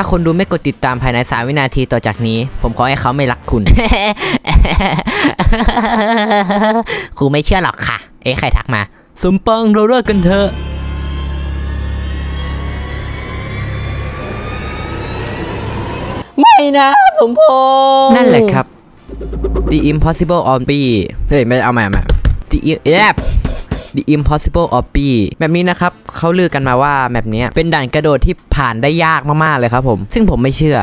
ถ้าคนดูไม่กดติดตามภายใน 3 วินาทีต่อจากนี้ ผมขอให้เขาไม่รักคุณ ครูไม่เชื่อหรอกค่ะ เอ๊ะใครทักมา สมปังเราเลิกกันเถอะไม่นะ สมพงษ์นั่นแหละครับ The Impossible o b b y เฮ้ยไม่เอาใหม่เอาใหม่ The I- เอ๊ะ The Impossible o b b y แบบนี้นะครับเขาลือกันมาว่าแบบนี้เป็นด่านกระโดดที่ผ่านได้ยากมากๆเลยครับผม ซึ่งผมไม่เชื่อ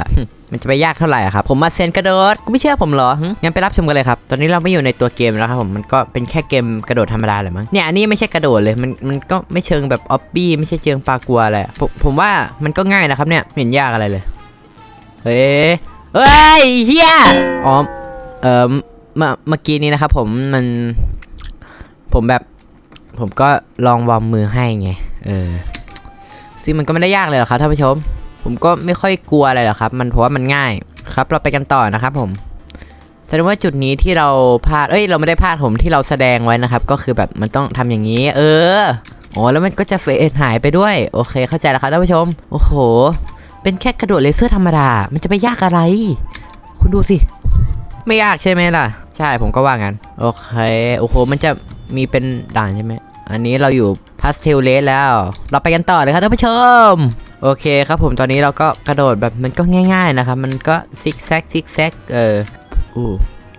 มันจะไปยากเท่าไหร่ครับ ผมมาเซนกระโดดกูไม่เชื่อผมเหรองั้นไปรับชมกันเลยครับ ตอนนี้เราไม่อยู่ในตัวเกมแล้วครับผม มันก็เป็นแค่เกมกระโดดธรรมดาเลยมั้ง เนี่ยอันนี้ไม่ใช่กระโดดเลย มันมันก็ไม่เชิงแบบออบบี้ไม่ใช่เชิงปลากัวอะไรอะผมผมว่ามันก็ง่ายนะครับเนี่ยไม่เห็นยากอะไรเลย เฮ้ยเฮ้ยเฮียอ๋อเออเมื่อเมื่อกี้นี้นะครับผมมันผมแบบ ผมก็ลองวอร์มมือให้ไง เออ ซึ่งมันก็ไม่ได้ยากเลยหรอกครับท่านผู้ชม ผมก็ไม่ค่อยกลัวอะไรหรอกครับ มันเพราะว่ามันง่าย ครับเราไปกันต่อนะครับผม แสดงว่าจุดนี้ที่เราพลาด เอ้ย เราไม่ได้พลาดผมที่เราแสดงไว้นะครับ ก็คือแบบมันต้องทำอย่างนี้ เออ อ๋อ แล้วมันก็จะเฟดหายไปด้วย โอเค เข้าใจแล้วครับท่านผู้ชม โอ้โห เป็นแค่กระโดดเลเซอร์ธรรมดา มันจะไปยากอะไร คุณดูสิ ไม่ยากใช่ไหมล่ะ ใช่ ผมก็ว่างั้น โอเค โอ้โห มันจะ มีเป็นด่านใช่ไหม อันนี้เราอยู่พาสเทลเลสแล้ว เราไปกันต่อเลยครับท่านผู้ชม โอเคครับผมตอนนี้เราก็กระโดดแบบมันก็ง่าย ๆนะครับ มันก็ซิกแซกซิกแซกเอออู้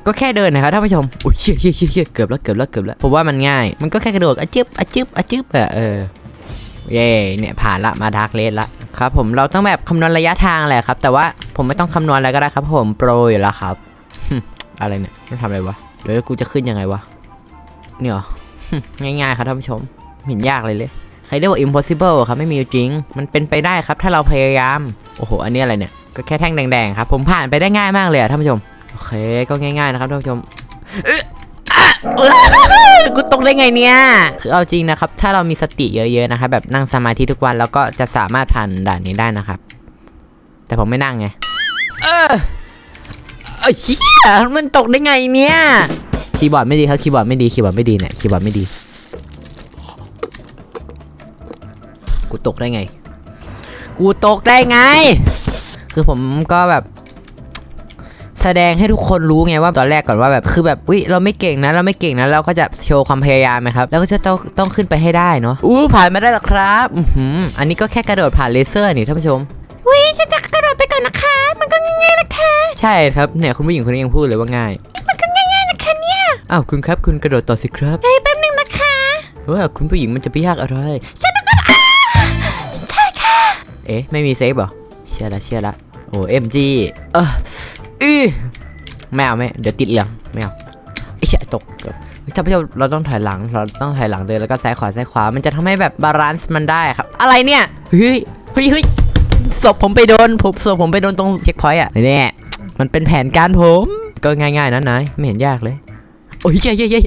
ก็แค่เดินนะครับท่านผู้ชมอุ้ยเชี่ยเชี่ยเชี่ยเกือบแล้วเกือบแล้วเกือบแล้วผมว่ามันง่าย มันก็แค่กระโดดอะจึบอะจึบอะจึบอะเออเย่เนี่ยผ่านละมาดาร์กเลสละครับผมเราต้องแบบคำนวณระยะทางแหละครับ แต่ว่าผมไม่ต้องคำนวณอะไรก็ได้ครับ ผมโปรอยู่แล้วครับอะไรเนี่ยไม่ทำอะไรวะเดี๋ยวกูจะขึ้นยังไงวะ เนี่ยง่ายๆครับท่านผู้ชมเห็นยากเลยเลยใครเรียกว่า impossible ครับไม่มีจริง มันเป็นไปได้ครับถ้าเราพยายาม โอ้โห อันนี้อะไรเนี่ย ก็แค่แท่งแดงๆครับ ผมผ่านไปได้ง่ายมากเลยอะท่านผู้ชม โอเค ก็ง่ายๆนะครับท่านผู้ชมกูตกได้ไงเนี่ย คือเอาจริงนะครับ ถ้าเรามีสติเยอะๆนะครับ แบบนั่งสมาธิทุกวันแล้วก็จะสามารถผ่านด่านนี้ได้นะครับ แต่ผมไม่นั่งไง เออเฮียมันตกได้ไงเนี่ย คีย์บอร์ดไม่ดีครับคีย์บอร์ดไม่ดีคีย์บอร์ดไม่ดีเนี่ยคีย์บอร์ดไม่ดีกูตกได้ไง กูตกได้ไง คือผมก็แบบ แสดงให้ทุกคนรู้ไงว่าตอนแรกก่อนว่าแบบคือแบบอุ้ยเราไม่เก่งนะเราไม่เก่งนะเราก็จะโชว์ความพยายามไหมครับแล้วก็จะต้องต้องขึ้นไปให้ได้เนาะอู้ผ่านมาได้หรอครับอือหืออันนี้ก็แค่กระโดดผ่านเลเซอร์นี่ท่านผู้ชมอุ้ยฉันจะกระโดดไปก่อนนะคะ มันก็ง่ายๆนะคะ ใช่ครับเนี่ยคุณผู้หญิงคนนี้ยังพูดเลยว่าง่ายมันก็ง่ายๆนะคะเนี่ย อ้าวคุณครับคุณกระโดดต่อสิครับเฮ้ยแป๊บนึงนะคะว่าคุณผู้หญิงมันจะไปยากอะไรเอ๊ะไม่มีเซฟเหรอเชื่อละเชื่อละโอ้เอ็มจีเอออือไม่เอาไม่เดี๋ยวติดเหลืองไม่เอาไอ้เชี่ยตกเกือบเฮ้ยถ้าพี่เราเราต้องถอยหลังเราต้องถอยหลังเดินแล้วก็ซ้ายขวาซ้ายขวามันจะทำให้แบบบาลานซ์มันได้ครับ อะไรเนี่ยเฮ้ยเฮ้ยเฮ้ยศพผมไปโดนผมศพผมไปโดนตรงเช็คพอยต์อะเนี่ยมันเป็นแผนการผมก็ง่ายๆนะนายไม่เห็นยากเลยโอ้ยเย้ยเย้ย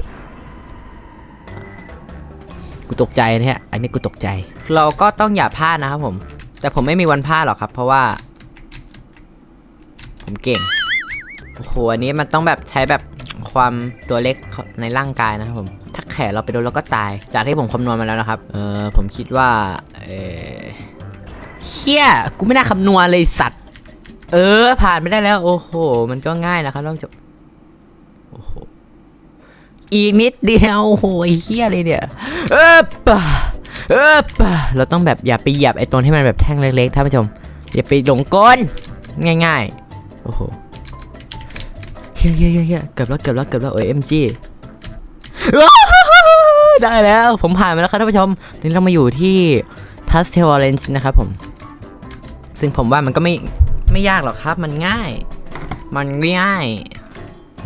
กูตกใจนะฮะ อันนี้กูตกใจ เราก็ต้องอย่าพลาดนะครับผม แต่ผมไม่มีวันพลาดหรอกครับ เพราะว่า ผมเก่ง โอ้โห อันนี้มันต้องแบบใช้แบบความตัวเล็กในร่างกายนะครับผม ถ้าแขนเราไปโดนเราก็ตาย จากที่ผมคำนวณมาแล้วนะครับ เออผมคิดว่า เออเฮียกูไม่น่าคำนวณเลยสัตว์ เออ ผ่านไม่ได้แล้ว โอ้โห มันก็ง่ายนะครับต้องจบ อีกนิดเดียวโอ้โหไอ้เฮียเลยเนี่ยเออปะเออปะเราต้องแบบอย่าไปเหยียบไอ้ตรงที่มันแบบแท่งเล็กๆท่านผู้ชม อย่าไปหลงกลง่ายๆ โอ้โหเฮ้ยเฮ้ยเฮ้ยเฮ้ยเกือบแล้วเกือบแล้วเกือบแล้วโอ้ยเอ็มจีได้แล้วผมผ่านมาแล้วครับท่านผู้ชมตอนนี้เรามาอยู่ที่ Pastel Orange นะครับผม ซึ่งผมว่ามันก็ไม่ไม่ยากหรอกครับ มันง่าย มันง่าย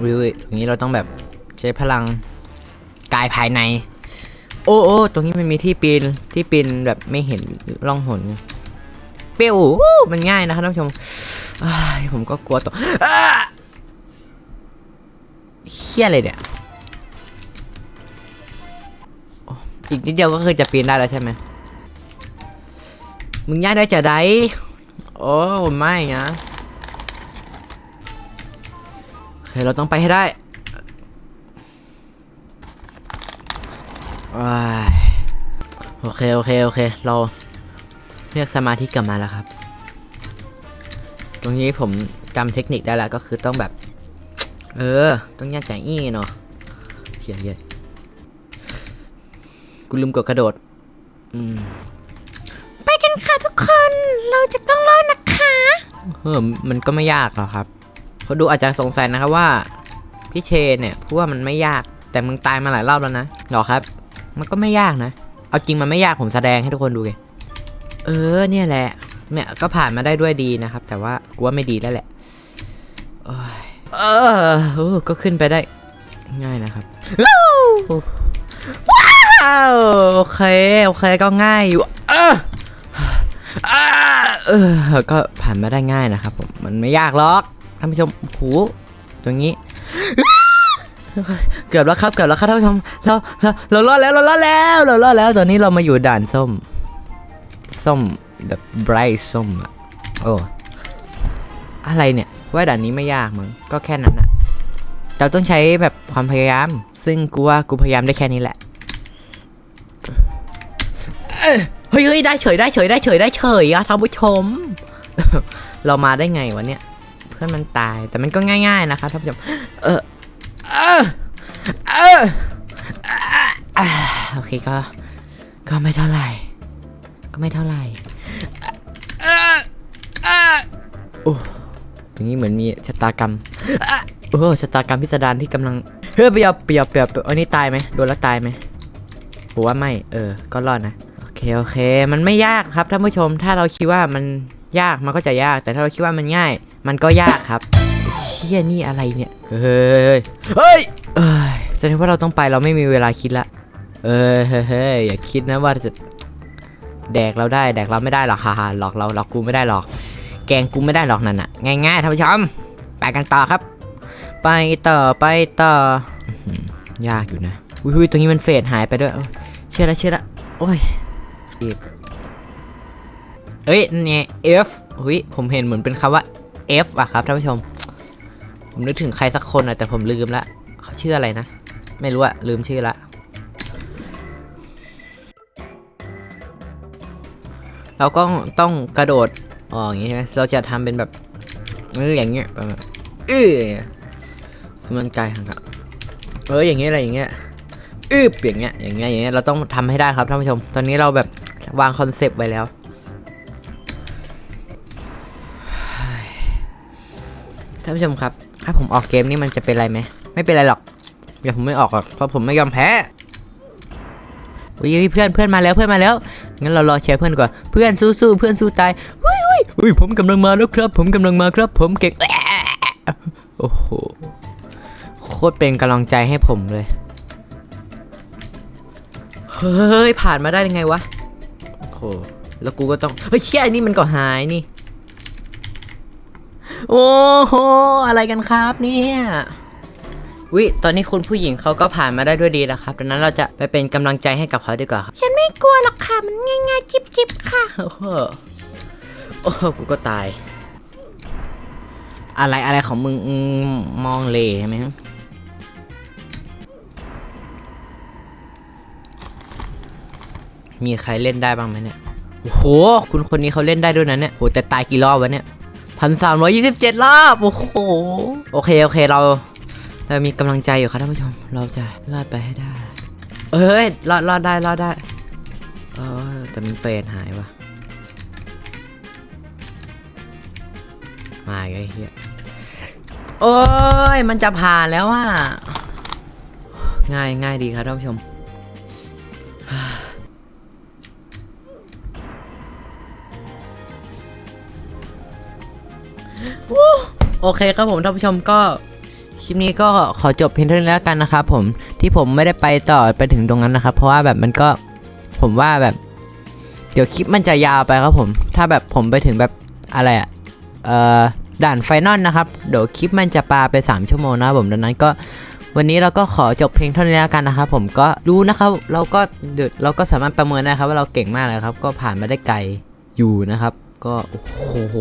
วิวอย่างนี้เราต้องแบบ ช้พลังกายภายใน โอ้โอ้ตรงนี้มันมีที่ปีนที่ปีนแบบไม่เห็นร่องหนเปี้ยวมันง่ายนะครับท่านผู้ชมผมก็กลัวตกอ้าเฮี้ยอะไรเนี่ยอีกนิดเดียวก็คือจะปีนได้แล้วใช่ไหมมึงย่าได้จะได้ โอ้ไม่นะโอเคเราต้องไปให้ได้ อ้าย โอเค โอเค โอเค เราเรียกสมาธิกลับมาแล้วครับ ตรงนี้ผมจำเทคนิคได้แล้วก็คือต้องแบบ เออ ต้องย่างใจอี้เนาะเขียนเยอะกูลืมกดกระโดด อืม ไปกันค่ะทุกคน เราจะต้องรอดนะคะเออมันก็ไม่ยากหรอกครับคนดูอาจจะสงสัยนะครับว่า พี่เชนเนี่ยพูดว่ามันไม่ยากแต่มึงตายมาหลายรอบแล้วนะหรอครับ มันก็ไม่ยากนะ เอาจริงมันไม่ยากผมแสดงให้ทุกคนดูไงเออเนี่ยแหละ เนี่ยก็ผ่านมาได้ด้วยดีนะครับ แต่ว่ากูว่าไม่ดีแล้วแหละเออก็ขึ้นไปได้ง่ายนะครับว้าวโอเคโอเคก็ง่ายอยู่เออเออก็ผ่านมาได้ง่ายนะครับผมมันไม่ยากหรอกท่านผู้ชมหูตรงนี้ เกือบแล้วครับเกือบแล้วครับท่านผู้ชมเราเราเรารอดแล้วเรารอดแล้วเรารอดแล้วตอนนี้เรามาอยู่ด่านส้ม ส้มแบบไบรท์ส้มอะโอ้อะไรเนี่ยว่าด่านนี้ไม่ยากมึงก็แค่นั้นอะเราต้องใช้แบบความพยายาม ซึ่งกูว่ากูพยายามได้แค่นี้แหละเฮ้ยเฮ้ยได้เฉยได้เฉยได้เฉยได้เฉยอะท่านผู้ชม เรามาได้ไงวะเนี่ย เพื่อนมันตายแต่มันก็ง่าย ๆนะครับท่านผู้ชมเออ เออเออโอเคก็ ก็ไม่เท่าไหร่ ก็ไม่เท่าไหร่เออเออโอ้ตรงนี้เหมือนมีชะตากรรมโอ้ชะตากรรมพิสดารที่กำลัง เฮ้ยเปียบเปียบเปียบอันนี้ตายไหมโดนแล้วตายไหมผมว่าไม่ เออ ก็รอดนะ โอเค โอเค มันไม่ยากครับท่านผู้ชม ถ้าเราคิดว่ามันยากมันก็จะยาก แต่ถ้าเราคิดว่ามันง่าย มันก็ยากครับ ฮียนี่อะไรเนี่ย เฮ้ย เฮ้ยเอ้ยแสดงว่าเราต้องไปเราไม่มีเวลาคิดละเอ้ยเฮ้ยเฮ้ยอย่าคิดนะว่าจะแดกเราได้แดกเราไม่ได้หรอกฮ่าฮ่าหลอกเราหลอกกูไม่ได้หรอก แกงกูไม่ได้หรอกนั่นน่ะง่ายๆท่านผู้ชมไปกันต่อครับ ไปต่อไปต่อยากอยู่นะอุ้ยตรงนี้มันเฟดหายไปด้วยเชื่อล้เชื่อล้โอ้ยอีกเอ้ยเนี่ย F หุยผมเห็นเหมือนเป็นคำว่า F อะครับท่านผู้ชม ผมนึกถึงใครสักคนอะแต่ผมลืมละเขาชื่ออะไรนะ ไม่รู้อะลืมชื่อละเราก็ต้องกระโดดออกอย่างงี้ใช่ไหมเราจะทำเป็นแบบเอออย่างเงี้ยประมาณเออสมันไกลห่างกันเอออย่างเงี้ยอะไรอย่างเงี้ยอึบอย่างเงี้ยอย่างเงี้ยอย่างเงี้ยเราต้องทำให้ได้ครับท่านผู้ชม ตอนนี้เราแบบวางคอนเซปต์ไว้แล้วท่านผู้ชมครับ ถ้าผมออกเกมนี่มันจะเป็นไรไหมไม่เป็นไรหรอกอย่าผมไม่ออกหรอกเพราะผมไม่ยอมแพ้อุ้ยเพื่อนเพื่อนมาแล้วเพื่อนมาแล้วงั้นเรารอเชียร์เพื่อนก่อนเพื่อนสู้ๆเพื่อนสู้ตายอุ้ยอุ้ยอุ้ยผมกำลังมาแล้วครับ ผมกำลังมาครับ ผมเก่งโอ้โหโคตรเป็นกำลังใจให้ผมเลยเฮ้ยผ่านมาได้ยังไงวะโอ้โหแล้วกูก็ต้องเฮ้ยเชี่นี้มันก็หายนี่ โอ้โห อะไรกันครับเนี่ยวิ ตอนนี้คุณผู้หญิงเขาก็ผ่านมาได้ด้วยดีแล้วครับ ดังนั้นเราจะไปเป็นกำลังใจให้กับเขาดีกว่าครับฉันไม่กลัวหรอกค่ะ มันง่ายๆ จิบๆ ค่ะ โอ้โหโอ้โหกูก็ตาย อะไรอะไรของมึงอืมมองเลใช่ไหมมีใครเล่นได้บ้างไหมเนี่ย โอ้โห คุณคนนี้เขาเล่นได้ด้วยนะเนี่ย โห แต่ตายกี่รอบวะเนี่ย พันสามร้อยยี่สิบเจ็ดรอบโอ้โหโอเคโอเคเราเรามีกำลังใจอยู่ครับท่านผู้ชม เราจะรอดไปให้ได้ เอ้ยรอดรอดได้รอดได้เออแต่มันเฟดหายวะมาไอ้เหี้ยโอ้ยมันจะผ่านแล้วอะง่ายง่ายดีครับท่านผู้ชม โอเคครับผมท่านผู้ชมก็คลิปนี้ก็ขอจบเพียงเท่านี้แล้วกันนะครับผมที่ผมไม่ได้ไปต่อไปถึงตรงนั้นนะครับ เพราะว่าแบบมันก็ผมว่าแบบ เดี๋ยวคลิปมันจะยาวไปครับผม ถ้าแบบผมไปถึงแบบอะไรอะเอ่อด่านไฟนอลนะครับเดี๋ยวคลิปมันจะปาไป 3 ชั่วโมงนะครับผมดังนั้นก็วันนี้เราก็ขอจบเพลงเท่านี้แล้วกันนะครับผมก็รู้นะครับเราก็เดี๋ยวเราก็สามารถประเมินได้ครับ ว่าเราเก่งมากเลยครับ ก็ผ่านมาได้ไกลอยู่นะครับ ก็โอ้โห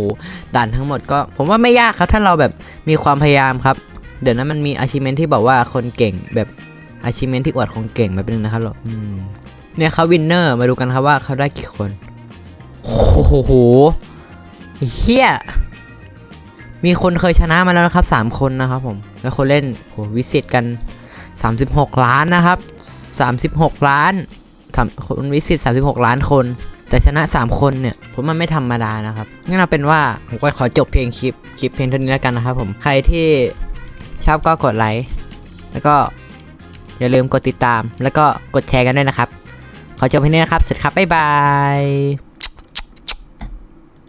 ด่านทั้งหมดก็ ผมว่าไม่ยากครับ ถ้าเราแบบมีความพยายามครับ เดี๋ยวนั้นมันมี achievement ที่บอกว่าคนเก่งแบบ achievement ที่อวดของเก่งแบบนึงนะครับหรออืมเนี่ยเขาวินเนอร์มาดูกันครับว่าเขาได้กี่คนโอ้โหเฮียมีคนเคยชนะมาแล้วนะครับ 3 คนนะครับผม แล้วคนเล่นโหวิสิตกัน 36 ล้านนะครับ 36 ล้านทำคนวิสิต36 ล้านคน แต่ชนะ 3 คนเนี่ยผมมันไม่ธรรมดานะครับงั้นเอาเป็นว่าผมก็ขอจบเพลงคลิปคลิปเพลงเท่านี้แล้วกันนะครับผมใครที่ชอบก็กดไลค์แล้วก็อย่าลืมกดติดตาม แล้วก็กดแชร์กันด้วยนะครับ ขอจบเพลงนี้นะครับสวัสดีครับบ๊ายบาย